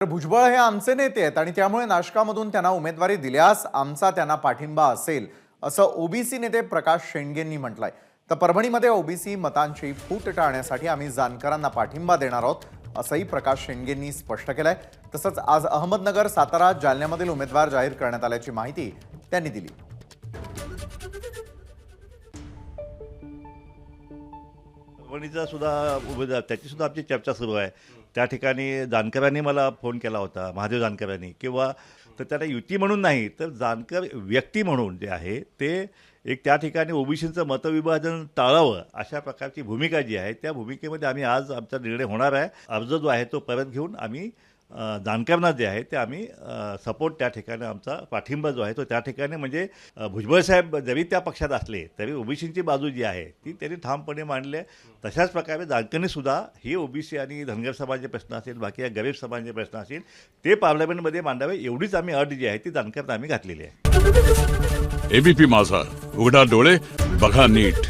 तर भुजबळ हे आमचे नेते आहेत आणि त्यामुळे नाशकामधून त्यांना उमेदवारी दिल्यास आमचा त्यांना पाठिंबा असेल असं ओबीसी नेते प्रकाश शेंडगेंनी म्हटलंय. तर परभणीमध्ये ओबीसी मतांची फूट टाळण्यासाठी आम्ही जानकरांना पाठिंबा देणार आहोत असंही प्रकाश शेंडगेंनी स्पष्ट केलंय. तसंच आज अहमदनगर सातारा जालन्यामधील उमेदवार जाहीर करण्यात आल्याची माहिती त्यांनी दिली. परभणीचा सुद्धा उमेदवार त्याची सुद्धा आमची चर्चा सुरू आहे. त्या ठिकाणी जानकरांनी मला फोन केला होता महादेव जानकरांनी. किंवा तर त्याला युती म्हणून नाही तर जानकर व्यक्ती म्हणून जे आहे ते एक त्या ठिकाणी ओबीसींचं मतविभाजन टाळावं अशा प्रकारची भूमिका जी आहे त्या भूमिकेमध्ये आम्ही आज आमचा निर्णय होणार आहे. अर्ज जो आहे तो परत घेऊन आम्ही अ, जे आहे ते आम्ही सपोर्ट त्या ठिकाणी आमचा पाठिंबा जो आहे तो त्या ठिकाणी म्हणजे भुजबळ साहेब जरी त्या पक्षात असले तरी ओबीसीची बाजू जी आहे ती त्यांनी ठामपणे मांडली आहे. तशाच प्रकारे जानकरांनी सुद्धा ही ओबीसी आणि धनगर समाजाचे प्रश्न असेल बाकी या गरीब समाजाचे प्रश्न असतील ते पार्लमेंटमध्ये मांडावे एवढीच आम्ही अट जी आहे ती जानकरांना आम्ही घातलेली आहे. एबीपी माझा उघडा डोळे बघा नीट.